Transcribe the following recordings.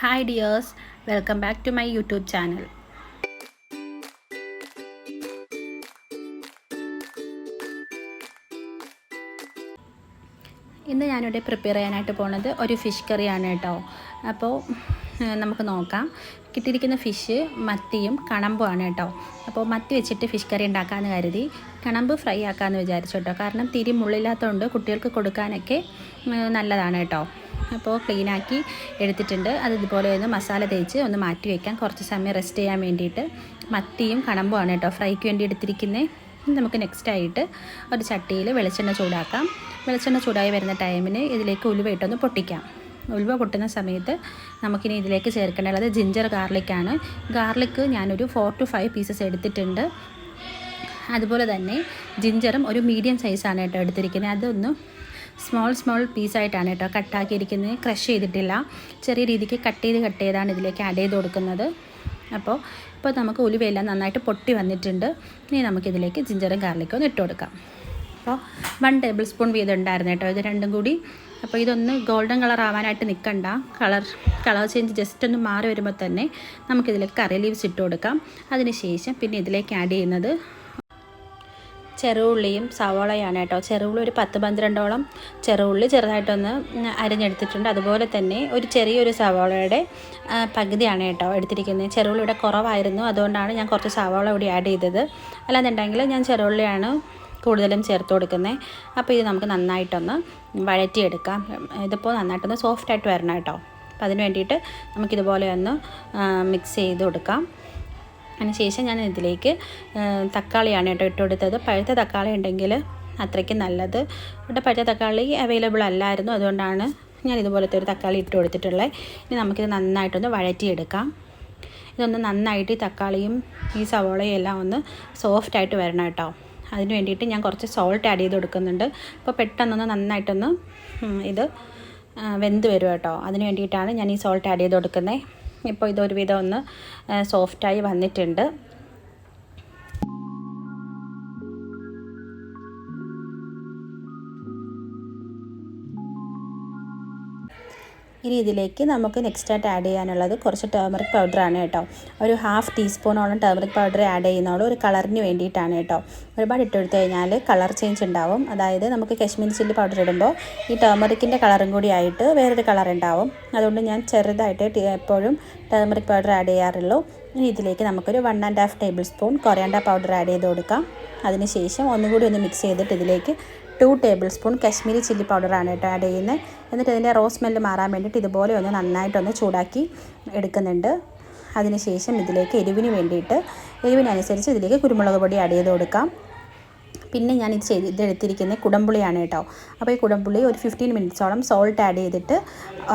Hi dears welcome back to my YouTube channel ഇന്ന് ഞാനിവിടെ prepare ചെയ്യാനായിട്ട് പോണത് ഒരു ഫിഷ് കറിയാണ് കേട്ടോ. അപ്പോൾ നമുക്ക് നോക്കാം. കിട്ടിയിരിക്കുന്ന ഫിഷ് മത്തിയും കണമ്പുമാണ് കേട്ടോ. അപ്പോൾ മത്തി വെച്ചിട്ട് ഫിഷ് കറി ഉണ്ടാക്കാമെന്ന് കരുതി കണമ്പ് ഫ്രൈ ആക്കാമെന്ന് വിചാരിച്ചു കേട്ടോ. കാരണം തിരി മുള്ളില്ലാത്തതുകൊണ്ട് കുട്ടികൾക്ക് കൊടുക്കാനൊക്കെ നല്ലതാണ് കേട്ടോ. അപ്പോൾ ക്ലീനാക്കി എടുത്തിട്ടുണ്ട്. അത് ഇതുപോലെ ഒന്ന് മസാല തേച്ച് ഒന്ന് മാറ്റി വയ്ക്കാം കുറച്ച് സമയം റെസ്റ്റ് ചെയ്യാൻ വേണ്ടിയിട്ട്. മത്തിയും കണമ്പുമാണ് കേട്ടോ ഫ്രൈക്ക് വേണ്ടി എടുത്തിരിക്കുന്നത് നമുക്ക് നെക്സ്റ്റ് ആയിട്ട് ഒരു ചട്ടിയിൽ വെളിച്ചെണ്ണ ചൂടാക്കാം. വെളിച്ചെണ്ണ ചൂടായി വരുന്ന ടൈമിന് ഇതിലേക്ക് ഉലുവ ഇട്ടൊന്ന് പൊട്ടിക്കാം. ഉലുവ പൊട്ടുന്ന സമയത്ത് നമുക്കിനി ഇതിലേക്ക് ചേർക്കേണ്ടത് ജിഞ്ചർ ഗാർലിക്കാണ് ഗാർലിക്ക് ഞാനൊരു ഫോർ ടു ഫൈവ് പീസസ് എടുത്തിട്ടുണ്ട്. അതുപോലെ തന്നെ ജിഞ്ചറും ഒരു മീഡിയം സൈസാണ് കേട്ടോ എടുത്തിരിക്കുന്നത്. അതൊന്ന് സ്മോൾ സ്മോൾ പീസായിട്ടാണ് കേട്ടോ കട്ടാക്കിയിരിക്കുന്നത്. ക്രഷ് ചെയ്തിട്ടില്ല. ചെറിയ രീതിക്ക് കട്ട് ചെയ്ത് കട്ട് ചെയ്താണ് ഇതിലേക്ക് ആഡ് ചെയ്ത് കൊടുക്കുന്നത്. അപ്പോൾ ഇപ്പോൾ നമുക്ക് ഉലുവയെല്ലാം നന്നായിട്ട് പൊട്ടി വന്നിട്ടുണ്ട്. ഇനി നമുക്കിതിലേക്ക് ജിഞ്ചറും ഗാർലിക്കും ഒന്ന് ഇട്ട് കൊടുക്കാം. അപ്പോൾ വൺ ടേബിൾ സ്പൂൺ വീതം ഉണ്ടായിരുന്നു കേട്ടോ. ഇത് രണ്ടും കൂടി. അപ്പോൾ ഇതൊന്ന് ഗോൾഡൻ കളർ ആവാനായിട്ട് നിൽക്കണ്ട കളർ കളർ ചേഞ്ച് ജസ്റ്റ് ഒന്ന് മാറി വരുമ്പോൾ തന്നെ നമുക്കിതിലേക്ക് കറി ലീവ്സ് ഇട്ട് കൊടുക്കാം. അതിനുശേഷം പിന്നെ ഇതിലേക്ക് ആഡ് ചെയ്യുന്നത് ചെറുള്ളിയും സവോളയാണ് കേട്ടോ. ചെറുള്ളി ഒരു പത്ത് പന്ത്രണ്ടോളം ചെറുള്ളി ചെറുതായിട്ടൊന്ന് അരിഞ്ഞെടുത്തിട്ടുണ്ട്. അതുപോലെ തന്നെ ഒരു ചെറിയൊരു സവോളയുടെ പകുതിയാണ് കേട്ടോ എടുത്തിരിക്കുന്നത്. ചെറുള്ളി ഇവിടെ കുറവായിരുന്നു. അതുകൊണ്ടാണ് ഞാൻ കുറച്ച് സവോള കൂടി ആഡ് ചെയ്തത്. അല്ലാന്നുണ്ടെങ്കിൽ ഞാൻ ചെറുള്ളിയാണ് കൂടുതലും ചേർത്ത് കൊടുക്കുന്നത്. അപ്പോൾ ഇത് നമുക്ക് നന്നായിട്ടൊന്ന് വഴറ്റിയെടുക്കാം. ഇതിപ്പോൾ നന്നായിട്ടൊന്ന് സോഫ്റ്റായിട്ട് വരണം കേട്ടോ. അപ്പോൾ അതിന് വേണ്ടിയിട്ട് നമുക്കിതുപോലെ ഒന്ന് മിക്സ് ചെയ്ത് കൊടുക്കാം. അതിനുശേഷം ഞാൻ ഇതിലേക്ക് തക്കാളിയാണ് കേട്ടോ ഇട്ട് കൊടുത്തത് പഴുത്ത തക്കാളി ഉണ്ടെങ്കിൽ അത്രയ്ക്ക് നല്ലത്. ഇവിടെ പഴുത്ത തക്കാളി അവൈലബിൾ അല്ലായിരുന്നു. അതുകൊണ്ടാണ് ഞാൻ ഇതുപോലത്തെ ഒരു തക്കാളി ഇട്ട് കൊടുത്തിട്ടുള്ളത് ഇനി നമുക്കിത് നന്നായിട്ടൊന്ന് വഴറ്റിയെടുക്കാം. ഇതൊന്ന് നന്നായിട്ട് ഈ തക്കാളിയും ഈ സവോളയും എല്ലാം ഒന്ന് സോഫ്റ്റായിട്ട് വരണം കേട്ടോ. അതിന് വേണ്ടിയിട്ട് ഞാൻ കുറച്ച് സോൾട്ട് ആഡ് ചെയ്ത് കൊടുക്കുന്നുണ്ട്. അപ്പോൾ പെട്ടെന്നൊന്ന് നന്നായിട്ടൊന്ന് ഇത് വെന്ത് വരും കേട്ടോ. അതിന് വേണ്ടിയിട്ടാണ് ഞാൻ ഈ സോൾട്ട് ആഡ് ചെയ്ത് കൊടുക്കുന്നത്. ഇപ്പോൾ ഇതൊരുവിധം ഒന്ന് സോഫ്റ്റായി വന്നിട്ടുണ്ട്. ഇനി ഇതിലേക്ക് നമുക്ക് നെക്സ്റ്റ് ആയിട്ട് ആഡ് ചെയ്യാനുള്ളത് കുറച്ച് ടേമറിക് ആണ് കേട്ടോ. ഒരു ഹാഫ് ടീസ്പൂണോളം ടേമറിക് പൗഡർ ആഡ് ചെയ്യുന്നുള്ളൂ ഒരു കളറിന് വേണ്ടിയിട്ടാണ് കേട്ടോ. ഒരുപാട് ഇട്ടെടുത്ത് കഴിഞ്ഞാൽ കളർ ചേഞ്ച് ഉണ്ടാവും. അതായത് നമുക്ക് കശ്മീരി ചില്ലി പൗഡർ ഇടുമ്പോൾ ഈ ടേമറിക്കിന്റെ കളറും കൂടി ആയിട്ട് വേറൊരു കളർ ഉണ്ടാവും. അതുകൊണ്ട് ഞാൻ ചെറുതായിട്ട് എപ്പോഴും ടേമറിക് പൗഡർ ആഡ് ചെയ്യാറുള്ളൂ. ഇനി ഇതിലേക്ക് നമുക്കൊരു one and half tablespoon coriander powder add ചെയ്ത് കൊടുക്കാം. അതിനുശേഷം ഒന്നുകൂടി ഒന്ന് മിക്സ് ചെയ്തിട്ട് ഇതിലേക്ക് two tablespoon Kashmiri chilli പൗഡറാണ് കേട്ടോ ആഡ് ചെയ്യുന്നത്. എന്നിട്ട് ഇതിന്റെ റോ സ്മെല്ല് മാറാൻ വേണ്ടിയിട്ട് ഇതുപോലെ ഒന്ന് നന്നായിട്ടൊന്ന് ചൂടാക്കി എടുക്കുന്നുണ്ട്. അതിനുശേഷം ഇതിലേക്ക് എരിവിന് വേണ്ടിയിട്ട് എരിവിനനുസരിച്ച് ഇതിലേക്ക് കുരുമുളക് പൊടി ആഡ് ചെയ്ത് കൊടുക്കാം. പിന്നെ ഞാൻ ഇത് ചെയ്ത് ഇതെടുത്തിരിക്കുന്നത് കുടംപുളിയാണ് കേട്ടോ. അപ്പോൾ ഈ കുടംപുളി ഒരു ഫിഫ്റ്റീൻ മിനിറ്റ്സോളം സോൾട്ട് ആഡ് ചെയ്തിട്ട്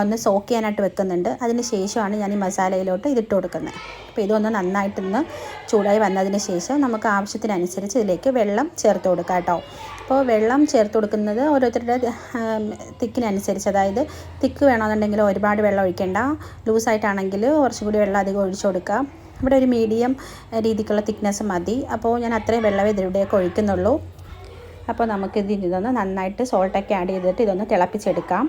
ഒന്ന് സോക്ക് ചെയ്യാനായിട്ട് വെക്കുന്നുണ്ട്. അതിന് ശേഷമാണ് ഞാൻ ഈ മസാലയിലോട്ട് ഇതിട്ട് കൊടുക്കുന്നത്. അപ്പോൾ ഇതൊന്ന് നന്നായിട്ടൊന്ന് ചൂടായി വന്നതിന് ശേഷം നമുക്ക് ആവശ്യത്തിനനുസരിച്ച് ഇതിലേക്ക് വെള്ളം ചേർത്ത് കൊടുക്കാം കേട്ടോ. അപ്പോൾ വെള്ളം ചേർത്ത് കൊടുക്കുന്നത് ഓരോരുത്തരുടെ തിക്കിനനുസരിച്ച്. അതായത് തിക്ക് വേണമെന്നുണ്ടെങ്കിൽ ഒരുപാട് വെള്ളം ഒഴിക്കേണ്ട. ലൂസായിട്ടാണെങ്കിൽ കുറച്ചും കൂടി വെള്ളം അധികം ഒഴിച്ചു കൊടുക്കാം. ഇവിടെ ഒരു മീഡിയം രീതിക്കുള്ള തിക്നെസ് മതി. അപ്പോൾ ഞാൻ അത്രയും വെള്ളമേ ഇതിലൂടെയൊക്കെ ഒഴിക്കുന്നുള്ളൂ. അപ്പോൾ നമുക്ക് ഇതിന് ഇതൊന്ന് നന്നായിട്ട് സോൾട്ടൊക്കെ ആഡ് ചെയ്തിട്ട് ഇതൊന്ന് തിളപ്പിച്ചെടുക്കാം.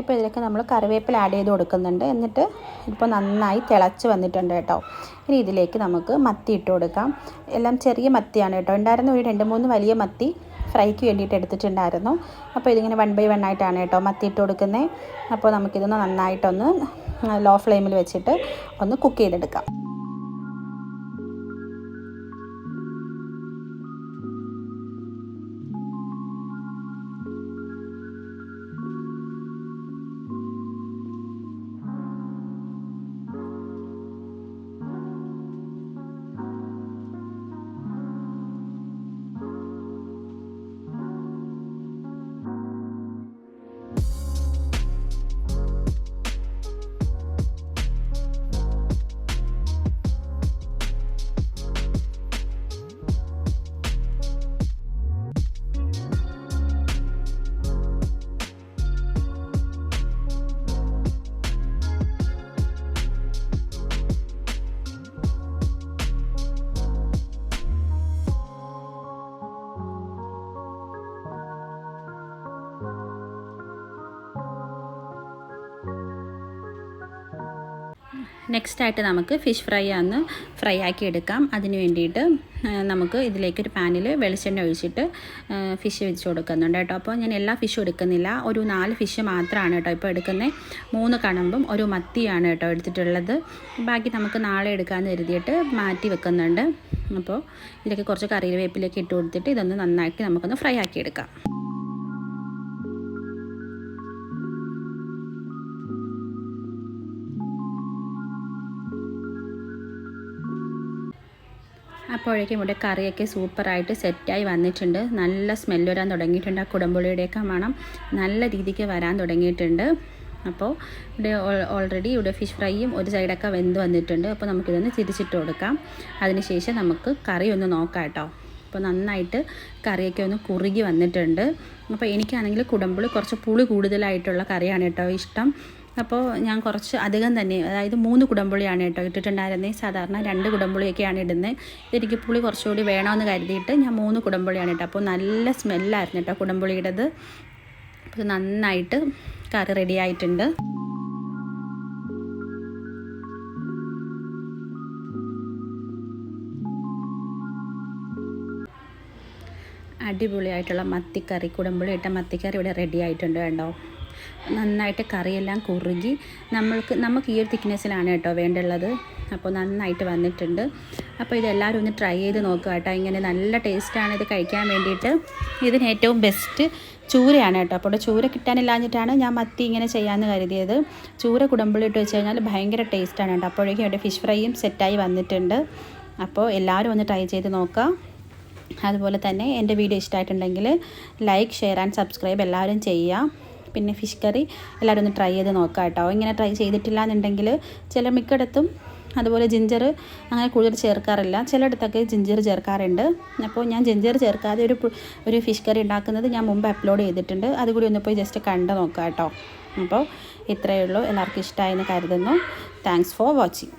ഇപ്പോൾ ഇതിലേക്ക് നമ്മൾ കറിവേപ്പില ആഡ് ചെയ്ത് കൊടുക്കുന്നുണ്ട്. എന്നിട്ട് ഇപ്പോൾ നന്നായി തിളച്ച് വന്നിട്ടുണ്ട് കേട്ടോ. ഇനി ഇതിലേക്ക് നമുക്ക് മത്തി ഇട്ട് കൊടുക്കാം. എല്ലാം ചെറിയ മത്തിയാണ് കേട്ടോ. ഉണ്ടായിരുന്ന ഒരു രണ്ട് മൂന്ന് വലിയ മത്തി ഫ്രൈക്ക് വേണ്ടിയിട്ട് എടുത്തിട്ടുണ്ടായിരുന്നു. അപ്പോൾ ഇതിങ്ങനെ വൺ ബൈ വൺ ആയിട്ടാണ് കേട്ടോ മത്തിയിട്ട് കൊടുക്കുന്നത് അപ്പോൾ നമുക്കിതൊന്ന് നന്നായിട്ടൊന്ന് ലോ ഫ്ലെയിമിൽ വെച്ചിട്ട് ഒന്ന് കുക്ക് ചെയ്തെടുക്കാം. നെക്സ്റ്റ് ആയിട്ട് നമുക്ക് ഫിഷ് ഫ്രൈ ആണ് ഫ്രൈ ആക്കി എടുക്കാം. അതിന് വേണ്ടിയിട്ട് നമുക്ക് ഇതിലേക്ക് ഒരു പാനിൽ വെളിച്ചെണ്ണ ഒഴിച്ചിട്ട് ഫിഷ് വെച്ച് കൊടുക്കുന്നുണ്ട് കേട്ടോ. അപ്പോൾ ഞാൻ എല്ലാ ഫിഷും എടുക്കുന്നില്ല. ഒരു നാല് ഫിഷ് മാത്രമാണ് കേട്ടോ ഇപ്പോൾ എടുക്കുന്നത് മൂന്ന് കണമ്പും ഒരു മത്തിയാണ് കേട്ടോ എടുത്തിട്ടുള്ളത്. ബാക്കി നമുക്ക് നാളെ എടുക്കാമെന്ന് കരുതിയിട്ട് മാറ്റി വെക്കുന്നുണ്ട്. അപ്പോൾ ഇതിലേക്ക് കുറച്ച് കറിവേപ്പിലേക്ക് ഇട്ട് കൊടുത്തിട്ട് ഇതൊന്ന് നന്നാക്കി നമുക്കൊന്ന് ഫ്രൈ ആക്കി എടുക്കാം. അപ്പോഴേക്കും ഇവിടെ കറിയൊക്കെ സൂപ്പറായിട്ട് സെറ്റായി വന്നിട്ടുണ്ട്. നല്ല സ്മെല്ല് വരാൻ തുടങ്ങിയിട്ടുണ്ട്. ആ കുടംപുളിയുടെയൊക്കെ മണം നല്ല രീതിക്ക് വരാൻ തുടങ്ങിയിട്ടുണ്ട്. അപ്പോൾ ഇവിടെ ഓൾറെഡി ഇവിടെ ഫിഷ് ഫ്രൈയും ഒരു സൈഡൊക്കെ വെന്ത് വന്നിട്ടുണ്ട്. അപ്പോൾ നമുക്കിതൊന്ന് തിരിച്ചിട്ട് കൊടുക്കാം. അതിനുശേഷം നമുക്ക് കറി ഒന്ന് നോക്കാം കേട്ടോ. അപ്പോൾ നന്നായിട്ട് കറിയൊക്കെ ഒന്ന് കുറുകി വന്നിട്ടുണ്ട്. അപ്പോൾ എനിക്കാണെങ്കിൽ കുടമ്പുളി കുറച്ച് പുളി കൂടുതലായിട്ടുള്ള കറിയാണ് കേട്ടോ ഇഷ്ടം. അപ്പോൾ ഞാൻ കുറച്ച് അധികം തന്നെ അതായത് മൂന്ന് കുടംപുളിയാണ് കേട്ടോ ഇട്ടിട്ടുണ്ടായിരുന്നത് സാധാരണ രണ്ട് കുടംപുളിയൊക്കെയാണ് ഇടുന്നത് ഇതെനിക്ക് പുളി കുറച്ചുകൂടി വേണമെന്ന് കരുതിയിട്ട് ഞാൻ മൂന്ന് കുടംപുളിയാണ് കേട്ടോ അപ്പോൾ നല്ല സ്മെല്ലായിരുന്നു കേട്ടോ കുടംപുളിയുടേത്. അപ്പോൾ നന്നായിട്ട് കറി റെഡി ആയിട്ടുണ്ട്. അടിപൊളിയായിട്ടുള്ള മത്തിക്കറി കുടമ്പുളി മത്തിക്കറി ഇവിടെ റെഡി ആയിട്ടുണ്ട് കേട്ടോ. നന്നായിട്ട് കറിയെല്ലാം കുറുകി നമ്മൾക്ക് നമുക്ക് ഈ ഒരു തിക്നെസ്സിലാണ് കേട്ടോ വേണ്ടുള്ളത്. അപ്പോൾ നന്നായിട്ട് വന്നിട്ടുണ്ട്. അപ്പോൾ ഇതെല്ലാവരും ഒന്ന് ട്രൈ ചെയ്ത് നോക്കുക കേട്ടോ. ഇങ്ങനെ നല്ല ടേസ്റ്റാണ് ഇത് കഴിക്കാൻ വേണ്ടിയിട്ട്. ഇതിന് ഏറ്റവും ബെസ്റ്റ് ചൂരയാണ് കേട്ടോ. അപ്പോൾ ചൂര കിട്ടാനില്ലാഞ്ഞിട്ടാണ് ഞാൻ മത്തി ഇങ്ങനെ ചെയ്യാമെന്ന് കരുതിയത്. ചൂര കുടമ്പുളി ഇട്ട് വെച്ച് കഴിഞ്ഞാൽ ഭയങ്കര ടേസ്റ്റാണ് കേട്ടോ. അപ്പോഴേക്കും ഇവിടെ ഫിഷ് ഫ്രൈയും സെറ്റായി വന്നിട്ടുണ്ട്. അപ്പോൾ എല്ലാവരും ഒന്ന് ട്രൈ ചെയ്ത് നോക്കാം അതുപോലെ തന്നെ എന്റെ വീഡിയോ ഇഷ്ടമായിട്ടുണ്ടെങ്കിൽ ലൈക്ക് ഷെയർ ആൻഡ് സബ്സ്ക്രൈബ് എല്ലാവരും ചെയ്യുക. പിന്നെ ഫിഷ് കറി എല്ലാവരും ഒന്ന് ട്രൈ ചെയ്ത് നോക്കാം കേട്ടോ. ഇങ്ങനെ ട്രൈ ചെയ്തിട്ടില്ല എന്നുണ്ടെങ്കിൽ ചില മിക്കയിടത്തും അതുപോലെ ജിഞ്ചർ അങ്ങനെ കൂടുതൽ ചേർക്കാറില്ല. ചിലയിടത്തൊക്കെ ജിഞ്ചർ ചേർക്കാറുണ്ട്. അപ്പോൾ ഞാൻ ജിഞ്ചർ ചേർക്കാതെ ഒരു ഒരു ഫിഷ് കറി ഉണ്ടാക്കുന്നത് ഞാൻ മുമ്പ് അപ്ലോഡ് ചെയ്തിട്ടുണ്ട്. അതുകൂടി ഒന്ന് പോയി ജസ്റ്റ് കണ്ട് നോക്കാം കേട്ടോ. അപ്പോൾ ഇത്രയേ ഉള്ളൂ. എല്ലാവർക്കും ഇഷ്ടമായെന്ന് കരുതുന്നു. Thanks for watching